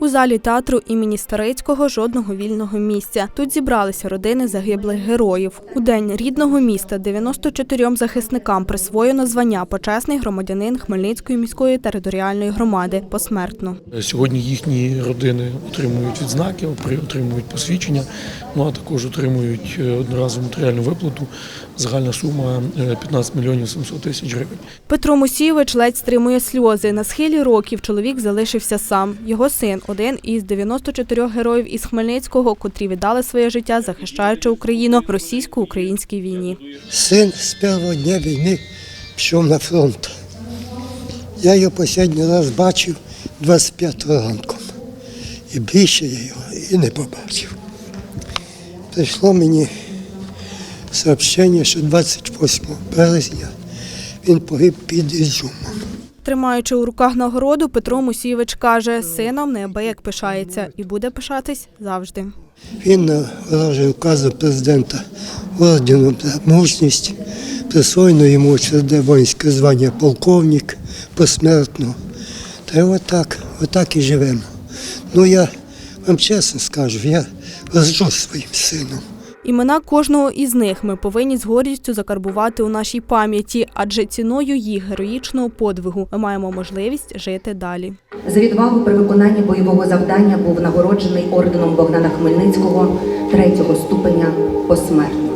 У залі театру імені Старицького жодного вільного місця. Тут зібралися родини загиблих героїв. У день рідного міста 94 захисникам присвоєно звання почесний громадянин Хмельницької міської територіальної громади посмертно. Сьогодні їхні родини отримують відзнаки, при- отримують посвідчення, ну а також отримують е, одноразову матеріальну виплату. Загальна сума е, 15 мільйонів 700 тисяч гривень. Петро Мусійович ледь стримує сльози. На схилі років чоловік залишився сам. Його син один із 94 героїв із Хмельницького, котрі віддали своє життя, захищаючи Україну в російсько-українській війні. Сын с первого дня війни пішов на фронт. Я його останній раз бачив 25 ранком. І більше я його і не побачив. Прийшло мені сообщення, що 28 березня він погиб під Ізюмом. Тримаючи у руках нагороду, Петро Мусійович каже, сином неабияк пишається і буде пишатись завжди. Він нагороджений указом президента орденом мужність, присвоєно йому воїнське звання полковник посмертно. Та й отак, отак і живемо. Ну я вам чесно скажу, я горжусь своїм сином. Імена кожного із них ми повинні з гордістю закарбувати у нашій пам'яті, адже ціною їх героїчного подвигу ми маємо можливість жити далі. За відвагу при виконанні бойового завдання був нагороджений орденом Богдана Хмельницького третього ступеня посмертно.